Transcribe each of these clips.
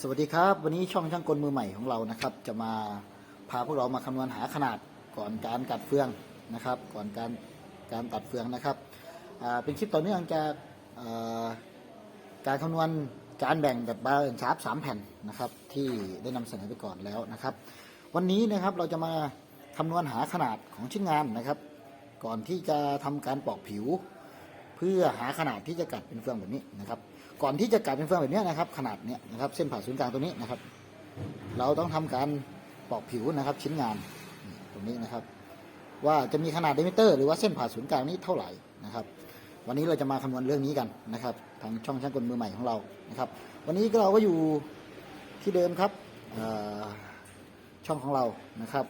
สวัสดีครับ วันนี้ช่องช่างกลมือใหม่ของเรานะครับ จะมาพาพวกเรามาคำนวณหาขนาดก่อนการกัดเฟืองนะครับ ก่อนการการตัดเฟืองนะครับเป็นคลิปต่อเนื่องจากการคำนวณจานแบ่งแบบบาร์เอนชาร์ปสามแผ่นนะครับ ที่ได้นำเสนอไปก่อนแล้วนะครับ วันนี้นะครับเราจะมาคำนวณหาขนาดของชิ้นงานนะครับ ก่อนที่จะทำการปอกผิว เพื่อหาขนาดที่จะกัดเป็นเฟืองแบบนี้นะครับ ก่อนที่จะกัดเป็นเฟืองแบบนี้นะครับ ขนาดเนี้ยนะครับ เส้นผ่าศูนย์กลางตัวนี้นะครับ เราต้องทำการปอกผิวนะครับ ชิ้นงานตรงนี้นะครับ ว่าจะมีขนาดเดมิเตอร์ หรือว่าเส้นผ่าศูนย์กลางนี้เท่าไหร่นะครับ วันนี้เราจะมาคำนวณเรื่องนี้กันนะครับ ทางช่องช่างกลมือใหม่ของเรานะครับ วันนี้ก็เราก็อยู่ที่เดิมครับช่องของเรานะครับ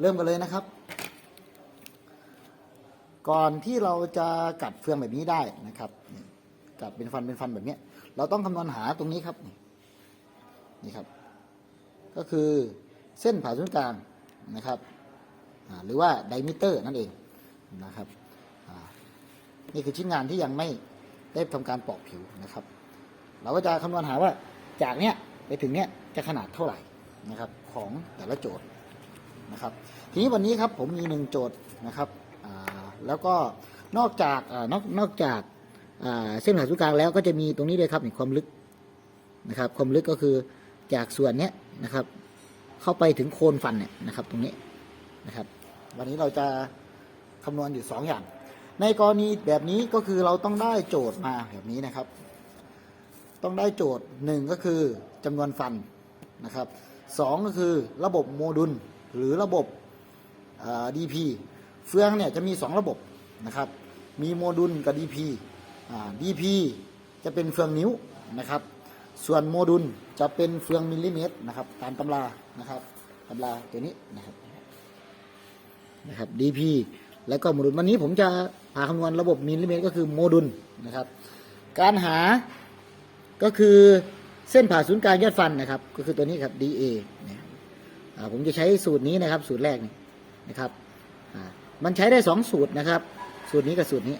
เริ่มกันเลยนะครับ ก่อนที่เราจะกัดเฟืองแบบนี้ได้นะครับกัดเป็นฟันเป็นฟันแบบเนี้ยเราต้องคำนวณหาตรงนี้ครับนี่ครับ ก็คือเส้นผ่าศูนย์กลางนะครับหรือว่าไดมิเตอร์นั่นเองนะครับนี่คือชิ้นงานที่ยังไม่ได้ทำการปอกผิวนะครับ เราก็จะคำนวณหาว่าจากเนี้ยไปถึงเนี้ยจะขนาดเท่าไหร่นะครับของแต่ละโจทย์นะครับ ทีนี้วันนี้ครับผมมีหนึ่งโจทย์นะครับ แล้วก็นอกจากอนอกนอกจากเส้นผ่าศูนย์กลางแล้วก็จะมีตรงนี้เลยครับความลึกนะครับ ความลึกก็คือจากส่วนเนี้ยนะครับ เข้าไปถึงโคนฟันเนี่ยนะครับ ตรงนี้นะครับ วันนี้เราจะคำนวณอยู่สองอย่าง ในกรณีแบบนี้ก็คือเราต้องได้โจทย์มาแบบนี้นะครับ ต้องได้โจทย์หนึ่งก็คือจำนวนฟันนะครับสองก็คือระบบโมดูลหรือระบบ DP เฟืองเนี่ยจะมี 2 ระบบนะครับ มีโมดูลกับ DP อ่า DP จะเป็นเฟืองนิ้วนะครับ ส่วนโมดูลจะเป็นเฟืองมิลลิเมตรนะครับ ตามตำรานะครับตำราตัวนี้นะครับนะครับ DP แล้วก็โมดูลวันนี้ผมจะพาคำนวณระบบมิลลิเมตร ก็คือโมดูลนะครับ การหาก็คือเส้นผ่าศูนย์กลางยอดฟันนะครับ ก็คือตัวนี้ครับ DA นะครับอ่าผมจะใช้สูตรนี้นะครับ สูตรแรกนี่นะครับ มันใช้ได้สองสูตรนะครับ สูตรนี้กับสูตรนี้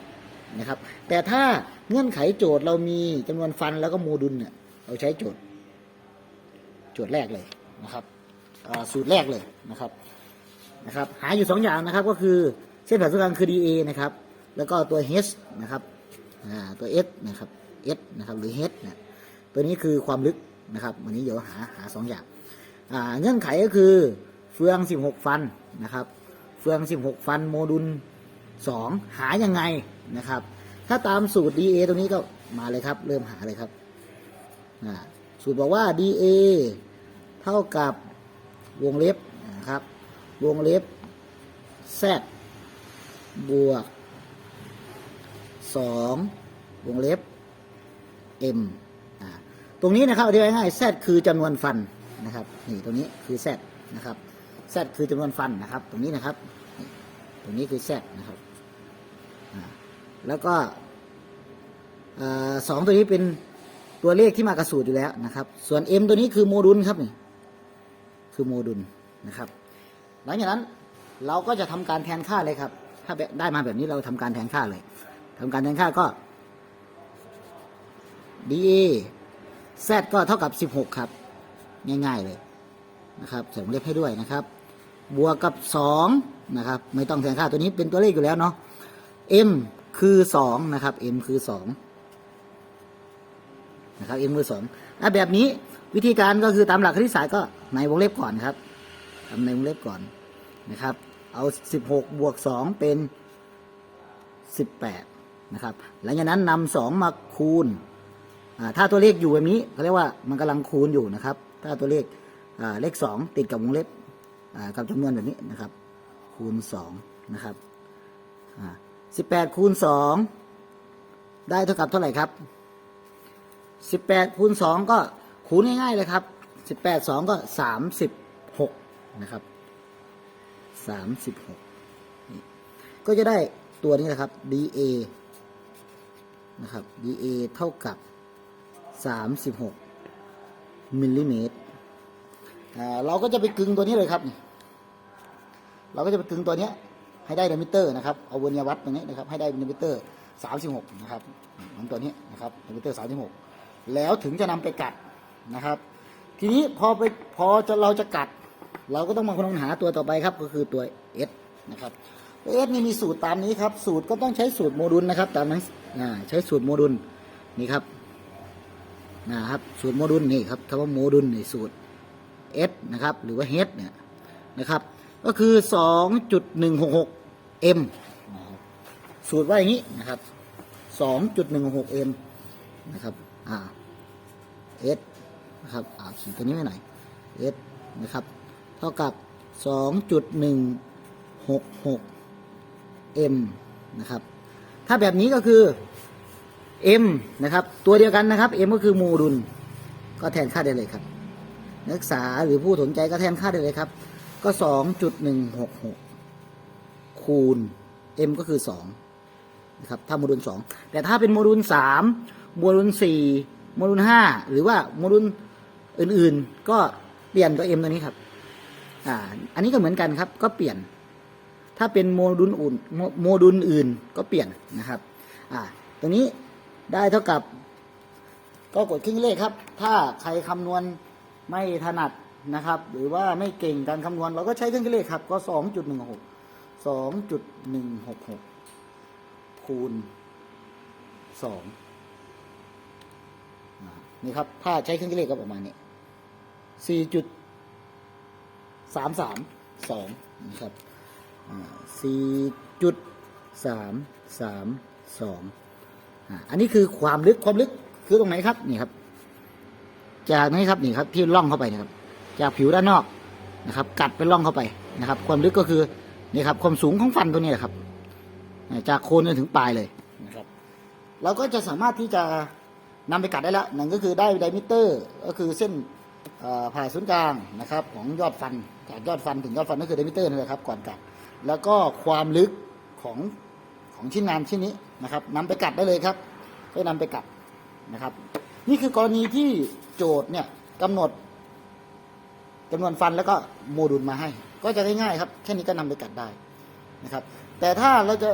นะครับ แต่ถ้าเงื่อนไขโจทย์เรามีจำนวนฟันแล้วก็โมดูลเนี่ยเราใช้โจทย์ โจทย์แรกเลยนะครับสูตรแรกเลยนะครับนะครับ หาอยู่สองอย่างนะครับก็คือเส้นผ่าศูนย์กลางคือ DA นะครับ แล้วก็ตัว H นะครับตัว S นะครับ S นะครับหรือ H นะตัวนี้คือความลึกนะครับวันนี้เดี๋ยวหาหาสองอย่างเงื่อนไขก็คือเฟือง 16 ฟันนะครับ เฟือง 16 ฟันโมดูล2 หายังไงนะครับ ถ้าตามสูตร DA ตรงนี้ก็มาเลยครับ เริ่มหาเลยครับ สูตรบอกว่า DA เท่ากับวงเล็บนะครับ วงเล็บ Z บวก 2 วงเล็บ M ตรงนี้นะครับอธิบายง่าย Z คือจำนวนฟันนะครับ นี่ตรงนี้คือ Z นะครับ Z คือจำนวนฟันนะครับ ตรงนี้นะครับ ตรงนี้คือ Z นะครับแล้วก็สองตัวนี้เป็นตัวเลขที่มากระสูตรอยู่แล้วนะครับ ส่วน M ตัวนี้คือโมดูลครับนี่คือโมดูลนะครับ หลังจากนั้นเราก็จะทำการแทนค่าเลยครับ ถ้าได้มาแบบนี้เราทำการแทนค่าเลยทำการแทนค่าก็ dA z ก็เท่ากับ 16 ครับ ง่ายๆเลยนะครับใส่วงเล็บให้ด้วยนะครับ บวกกับ2นะครับไม่ต้องแทนค่าตัวนี้เป็นตัวเลขอยู่แล้วเนาะ m คือ2นะครับ m คือ2นะครับ m คือ2อะแบบนี้วิธีการก็คือตามหลักคณิตศาสตร์ก็ในวงเล็บก่อนครับทำในวงเล็บก่อนนะครับ เอา 16 บวก 2 เป็น 18 นะครับ หลังจากนั้นนำสองมาคูณ ถ้าตัวเลขอยู่แบบนี้เขาเรียกว่ามันกำลังคูณอยู่นะครับ ถ้าตัวเลขเลขสองติดกับวงเล็บ กับจำนวนแบบนี้นะครับ คูณสองนะครับสิบแปดคูณสองได้เท่ากับเท่าไหร่ครับสิบแปดคูณสองก็คูณง่ายๆเลยครับสิบแปดสองก็สามสิบหกนะครับสามสิบหกก็จะได้ตัวนี้นะครับ dA นะครับ dA เท่ากับ36มิลลิเมตร เราก็จะไปกึงตัวนี้เลยครับ เราก็จะไปกึงตัวนี้ให้ได้เดมิเตอร์นะครับ เอาวนยวัดตรงนี้นะครับให้ได้เดมิเตอร์36นะครับเหมือนตัวนี้นะครับเดมิเตอร์36แล้วถึงจะนำไปกัดนะครับ ทีนี้พอไปพอจะเราจะกัด เราก็ต้องมาค้นหาตัวต่อไปครับก็คือตัว S นะครับตัว S นี่มีสูตรตามนี้ครับ สูตรก็ต้องใช้สูตรโมดูลนะครับ ตามนั้นใช้สูตรโมดูลนี่ครับนะครับ สูตรโมดูลนี่ครับคำว่าโมดูลในสูตร S นะครับหรือว่า H เนี่ยนะครับก็คือ 2.166 M สูตรว่าอย่างนี้นะครับ 2.166 M นะครับอ่า S นะครับอ่าขีดตัวนี้ไว้หน่อย S นะครับเท่ากับ 2.166 M นะครับถ้าแบบนี้ก็คือ M นะครับตัวเดียวกันนะครับ M ก็คือโมดูลก็แทนค่าได้เลยครับ นักศึกษาหรือผู้สนใจก็แทนค่าได้เลยครับ ก็2.166คูณ M ก็คือ2นะครับถ้าโมดูล2แต่ถ้าเป็นโมดูล3โมดูล4โมดูล5หรือว่าโมดูลอื่นๆ ก็เปลี่ยนตัว M ตัวนี้ครับ อ่า อันนี้ก็เหมือนกันครับ ก็เปลี่ยน ถ้าเป็นโมดูลอื่นโมโมดูลอื่นก็เปลี่ยนนะครับ อ่าตรงนี้ได้เท่ากับ ก็กดครึ่งเลขครับ ถ้าใครคำนวณ ไม่ถนัดนะครับ หรือว่าไม่เก่งการคำนวณ เราก็ใช้เครื่องคิดเลขครับ ก็สองจุดหนึ่งหกสองจุดหนึ่งหกหกคูณสองนี่ครับ ถ้าใช้เครื่องคิดเลขก็ประมาณนี้สี่จุดสามสามสองนะครับสี่จุดสามสามสองอันนี้คือความลึกความลึกคือตรงไหนครับ นี่ครับ จากนี้ครับนี่ครับที่ล่องเข้าไปนะครับ จากผิวด้านนอกนะครับ กัดไปล่องเข้าไปนะครับ ความลึกก็คือนี่ครับ ความสูงของฟันตัวนี้แหละครับ จากโคนจนถึงปลายเลยนะครับเราก็จะสามารถที่จะนำไปกัดได้แล้วนั่นก็คือได้ไดมิเตอร์ ก็คือเส้นผ่าศูนย์กลางนะครับ ของยอดฟันจากยอดฟันถึงยอดฟันก็คือไดมิเตอร์นั่นแหละครับ ก่อนกัด แล้วก็ความลึกของของชิ้นงานชิ้นนี้นะครับนำไปกัดได้เลยครับก็นำไปกัดนะครับ นี่คือกรณีที่ โจทย์เนี่ยกำหนดจำนวนฟันแล้วก็โมดูลมาให้ ก็จะง่ายๆครับ แค่นี้ก็นำไปกัดได้นะครับ แต่ถ้าเราจะ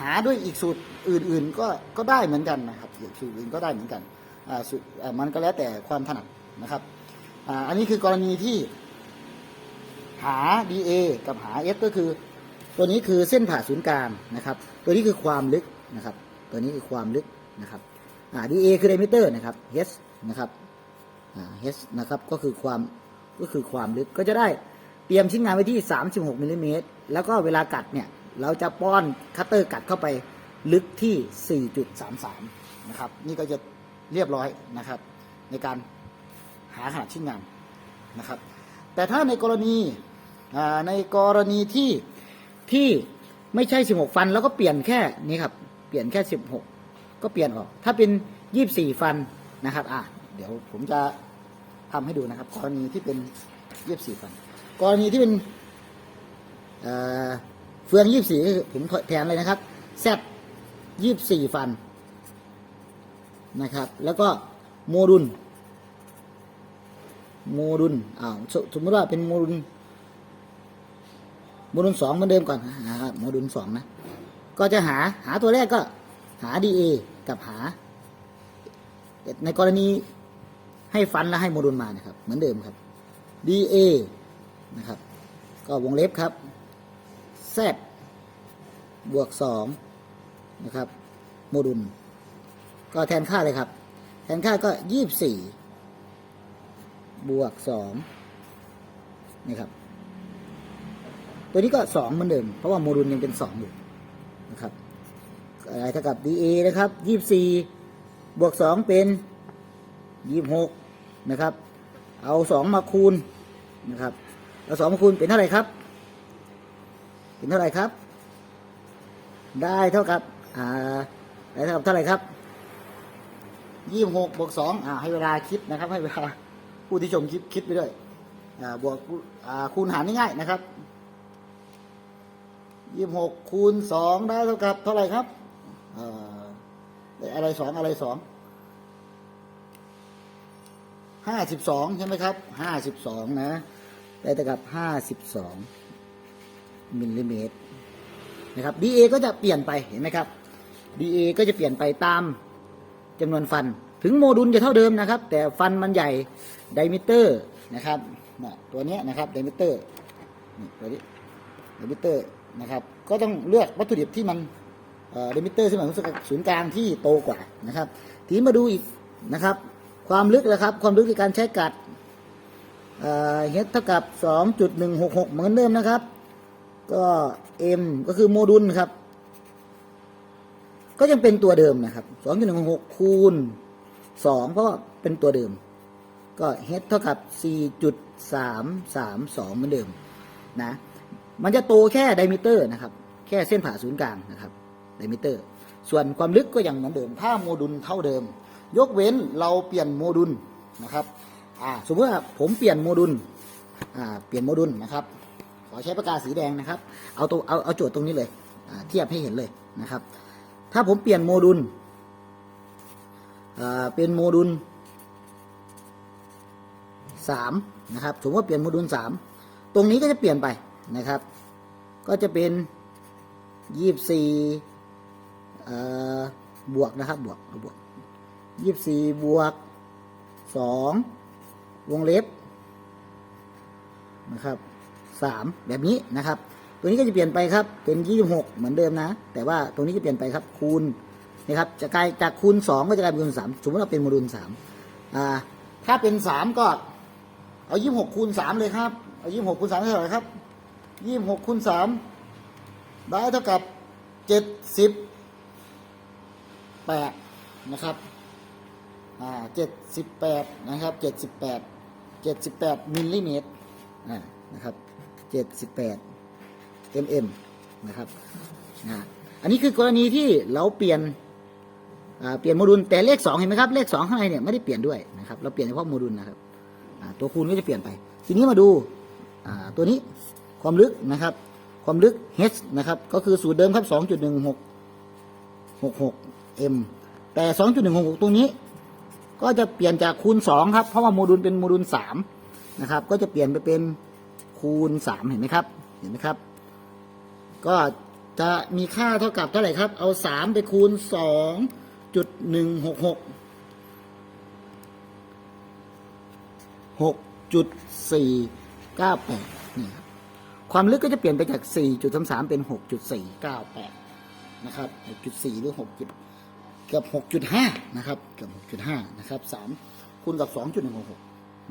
หาด้วยอีกสูตรอื่น ๆ ก็ก็ได้เหมือนกันนะครับอีกสูตรอื่นก็ได้เหมือนกันอ่าสูตรมันก็แล้วแต่ความถนัดนะครับอ่าอันนี้คือกรณีที่หา DA กับหา S ก็คือ ตัวนี้คือเส้นผ่าศูนย์กลางนะครับ ตัวนี้คือความลึกนะครับ ตัวนี้คือความลึกนะครับอ่า DA คือ diameter นะครับ H นะครับ H นะครับก็คือความก็คือความลึกก็จะได้เตรียมชิ้นงานไว้ที่ 36มิลลิเมตรแล้วก็เวลากัดเนี่ย เราจะป้อนคัตเตอร์กัดเข้าไปลึกที่ 4.33 นะครับ นี่ก็จะเรียบร้อยนะครับ ในการหาขนาดชิ้นงานนะครับ แต่ถ้าในกรณีในกรณีที่ที่ไม่ใช่ 16 ฟัน แล้วก็เปลี่ยนแค่นี้ครับ เปลี่ยนแค่ 16 ก็เปลี่ยนออก ถ้าเป็น 24 ฟันนะครับ อะ เดี๋ยวผมจะ ทำให้ดูนะครับ กรณีที่เป็น24ฟัน กรณีที่เป็นเอ่อเฟือง24ก็คือผมแทนเลยนะครับแซด24ฟันนะครับ แล้วก็โมดุลโมดุลอ้าวสสมมติว่าเป็นโมดุลโมดูลสองเหมือนเดิมก่อนนะครับโมดูลสองนะ ก็จะหาหาตัวแรกก็หา DA กับหา ในกรณี ให้ฟันแล้วให้โมดูลมานะครับ เหมือนเดิมครับ DA นะครับ ก็วงเล็บครับ Z บวกสองนะครับ โมดูล ก็แทนค่าเลยครับ แทนค่าก็ยี่สิบสี่บวกสองนี่ครับ ตัวนี้ก็สองเหมือนเดิม เพราะว่าโมดูลยังเป็นสองอยู่นะครับอะไรเท่ากับ dA นะครับยี่สี่บวกสองเป็นยี่หก นะครับ เอาสองมาคูณนะครับเอาสองมาคูณเป็นเท่าไหร่ครับ เป็นเท่าไหร่ครับ ได้เท่ากับอ่าได้เท่ากับเท่าไหร่ครับยี่หกบวกสองอ่าให้เวลาคิดนะครับ ให้เวลาผู้ที่ชมคิดคิดไปด้วยอ่าบวกอ่าคูณหารง่ายๆนะครับยี่หกคูณสองได้เท่ากับเท่าไหร่ครับอ่อได้อะไรสองอะไรสอง ห้าสิบสองใช่ไหมครับห้าสิบสองนะ ได้เท่กับห้าสิบสองมิลลิเมตรนะครับ DA ก็จะเปลี่ยนไปเห็นไหมครับ DA ก็จะเปลี่ยนไปตามจำนวนฟัน ถึงโมดูลจะเท่าเดิมนะครับ แต่ฟันมันใหญ่ไดมิเตอร์นะครับน่ะตัวนี้นะครับไดมิเตอร์นี่ตัวนี้ไดมิเตอร์นะครับ ก็ต้องเลือกวัตถุดิบที่มันไดมิเตอร์ซึ่งหมายถึงศูนย์กลางที่โตกว่านะครับ ทีนี้มาดูอีกนะครับ ความลึกนะครับ ความลึกในการใช้กัดเฮดเท่ากับ 2.166 เหมือนเดิมนะครับ ก็ M ก็คือโมดูลครับ ก็ยังเป็นตัวเดิมนะครับ 2.166 คูณ 2 เพราะว่าเป็นตัวเดิม ก็ h เท่ากับ 4.332 เหมือนเดิมนะ มันจะโตแค่ไดมิเตอร์นะครับ แค่เส้นผ่าศูนย์กลางนะครับ ไดมิเตอร์ ส่วนความลึกก็ยังเหมือนเดิม ถ้าโมดูลเท่าเดิม ยกเว้นเราเปลี่ยนโมดูลนะครับสมมติว่าผมเปลี่ยนโมดูลเปลี่ยนโมดูลนะครับขอใช้ปากกาสีแดงนะครับ เอาตัวเอาเอาโจทย์ตรงนี้เลยเทียบให้เห็นเลยนะครับ ถ้าผมเปลี่ยนโมดูลเป็นโมดูลสามนะครับสมมติว่าเปลี่ยนโมดูลสามตรงนี้ก็จะเปลี่ยนไปนะครับ ก็จะเป็นยี่สิบสี่บวกนะครับบวกบวก ยี่สิบสี่บวกสองวงเล็บนะครับสามแบบนี้นะครับ ตัวนี้ก็จะเปลี่ยนไปครับ เป็นยี่สิบหกเหมือนเดิมนะ แต่ว่าตรงนี้จะเปลี่ยนไปครับคูณนะครับจะกลายจากคูณสองก็จะกลายเป็นคูณสามสมมติเราเป็นโมดูลสามอ่าถ้าเป็นสามก็เอายี่สิบหกคูณสามเลยครับ เอายี่สิบหกคูณสามเท่าไหร่ครับยี่สิบหกคูณสามได้เท่ากับเจ็ดสิบแปดนะครับ อ่าเจ็ดสิบแปดนะครับเจ็ดสิบแปดเจ็ดสิบแปดมิลลิเมตรอ่านะครับเจ็ดสิบแปด mm นะครับนะอันนี้คือกรณีที่เราเปลี่ยนอ่าเปลี่ยนโมดูลแต่เลขสองเห็นไหมครับเลขสองข้างในเนี่ยไม่ได้เปลี่ยนด้วยนะครับเราเปลี่ยนเฉพาะโมดูลนะครับอ่าตัวคูณก็จะเปลี่ยนไป ทีนี้มาดูอ่าตัวนี้ความลึกนะครับ ความลึก h นะครับก็คือสูตรเดิมครับ 2.1666 m แต่ 2.166 ตรงนี้ ก็จะเปลี่ยนจากคูณ 2 ครับเพราะว่าโมดูลเป็นโมดูล3นะครับ ก็จะเปลี่ยนไปเป็นคูณ 3 เห็นไหมครับ เห็นไหมครับ ก็จะมีค่าเท่ากับเท่าไหร่ครับ เอา 3 ไปคูณ 2.166หกจุดสี่เก้าแปดนี่ครับความลึกก็จะเปลี่ยนไปจากสี่จุดสามสามเป็นหกจุดสี่เก้าแปดนะครับหกจุดสี่หรือหกจุด เกือบหกจุดห้านะครับ เกือบหกจุดห้านะครับสามคูณกับสองจุดหนึ่งหก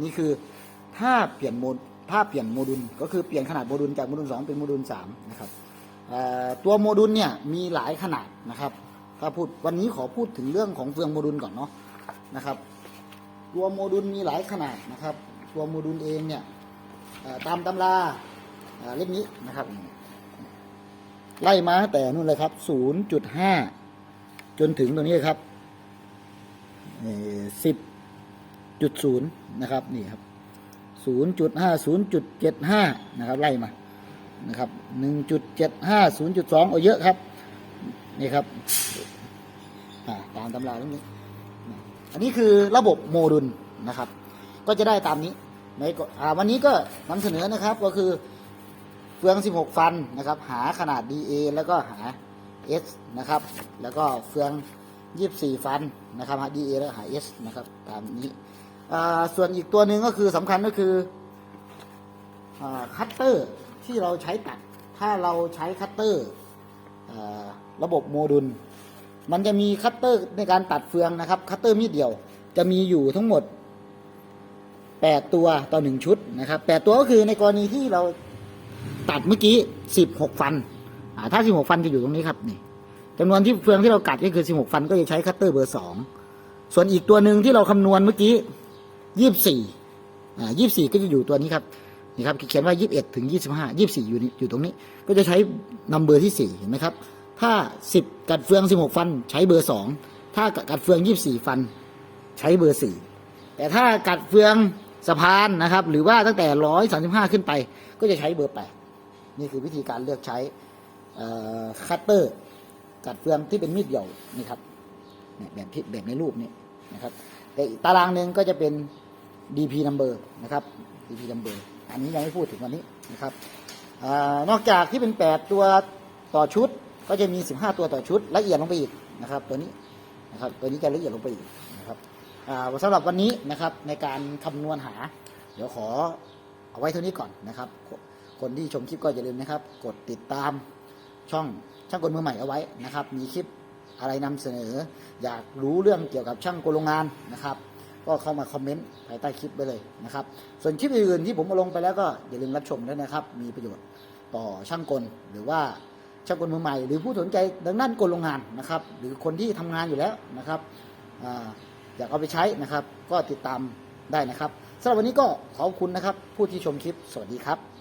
นี่คือถ้าเปลี่ยนโมดถ้าเปลี่ยนโมดูลก็คือเปลี่ยนขนาดโมดูลจากโมดูลสองเป็นโมดูลสามนะครับตัวโมดูลเนี่ยมีหลายขนาดนะครับ ถ้าพูดวันนี้ขอพูดถึงเรื่องของเฟืองโมดูลก่อนเนาะนะครับ ตัวโมดูลมีหลายขนาดนะครับ ตัวโมดูลเองเนี่ยตามตำราเล่มนี้นะครับ ไล่มาแต่นู่นเลยครับ 0.5 จนถึงตรงนี้ครับ10.0นะครับนี่ครับ0.5 0.75นะครับไล่มานะครับ1.75 0.2โอ้เยอะครับนี่ครับตามตำราเล่มนี้ อันนี้คือระบบโมดูลนะครับ ก็จะได้ตามนี้ในอ่าวันนี้ก็นำเสนอนะครับก็คือเฟือง 16 ฟันนะครับ หาขนาด DA แล้วก็หา S นะครับ แล้วก็เฟือง 24 ฟันนะครับหา DA แล้วหา S นะครับ ตามนี้ ส่วนอีกตัวหนึ่งก็คือสำคัญก็คือคัตเตอร์ที่เราใช้ตัด ถ้าเราใช้คัตเตอร์ระบบโมดูล มันจะมีคัตเตอร์ในการตัดเฟืองนะครับ คัตเตอร์มีดเดียว จะมีอยู่ทั้งหมด 8 ตัวต่อหนึ่งชุดนะครับ 8 ตัวก็คือในกรณีที่เราตัดเมื่อกี้ 16 ฟัน ถ้า 16 ฟันจะอยู่ตรงนี้ครับนี่จำนวนที่เฟืองที่เรากัดก็คือ 16 ฟันก็จะใช้คัตเตอร์เบอร์ 2 ส่วนอีกตัวหนึ่งที่เราคำนวณเมื่อกี้ 24อ่า24 ก็จะอยู่ตัวนี้ครับนี่ครับเขียนว่า 21 ถึง 25 24 อยู่นี่อยู่ตรงนี้ ก็จะใช้นัมเบอร์ที่ 4 เห็นไหมครับ ถ้า 10 กัดเฟือง 16 ฟันใช้เบอร์ 2 ถ้ากัดเฟือง 24 ฟันใช้เบอร์ 4 แต่ถ้ากัดเฟืองสะพานนะครับ หรือว่าตั้งแต่ 135 ขึ้นไป ก็จะใช้เบอร์ 8 นี่คือวิธีการเลือกใช้ คัตเตอร์ กัดเฟืองที่เป็นมีดเดี่ยวนี่ครับแบบที่แบบในรูปนี้นะครับ แต่อีกตารางหนึ่งก็จะเป็น DP number นะครับ DP number อันนี้ยังไม่พูดถึงวันนี้นะครับอนอกจากที่เป็น 8 ตัวต่อชุดก็จะมี 15 ตัวต่อชุดละเอียดลงไปอีกนะครับ ตัวนี้นะครับตัวนี้จะละเอียดลงไปอีกนะครับอ่าสำหรับวันนี้นะครับในการคำนวณหา เดี๋ยวขอเอาไว้เท่านี้ก่อนนะครับ คนที่ชมคลิปก็อย่าลืมนะครับ กดติดตาม ช่องช่างกลมือใหม่เอาไว้นะครับ มีคลิปอะไรนำเสนอ อยากรู้เรื่องเกี่ยวกับช่างกลโรงงานนะครับ ก็เข้ามาคอมเมนต์ภายใต้คลิปไปเลยนะครับ ส่วนคลิปอื่นๆที่ผมเอาลงไปแล้วก็อย่าลืมรับชมด้วยนะครับ มีประโยชน์ต่อช่างกลหรือว่าช่างกลมือใหม่ หรือผู้สนใจดังด้นกลโรงงานนะครับ หรือคนที่ทำงานอยู่แล้วนะครับอยากเอาไปใช้นะครับ ก็ติดตามได้นะครับสำหรับวันนี้ก็ขอบคุณนะครับ ผู้ที่ชมคลิป สวัสดีครับ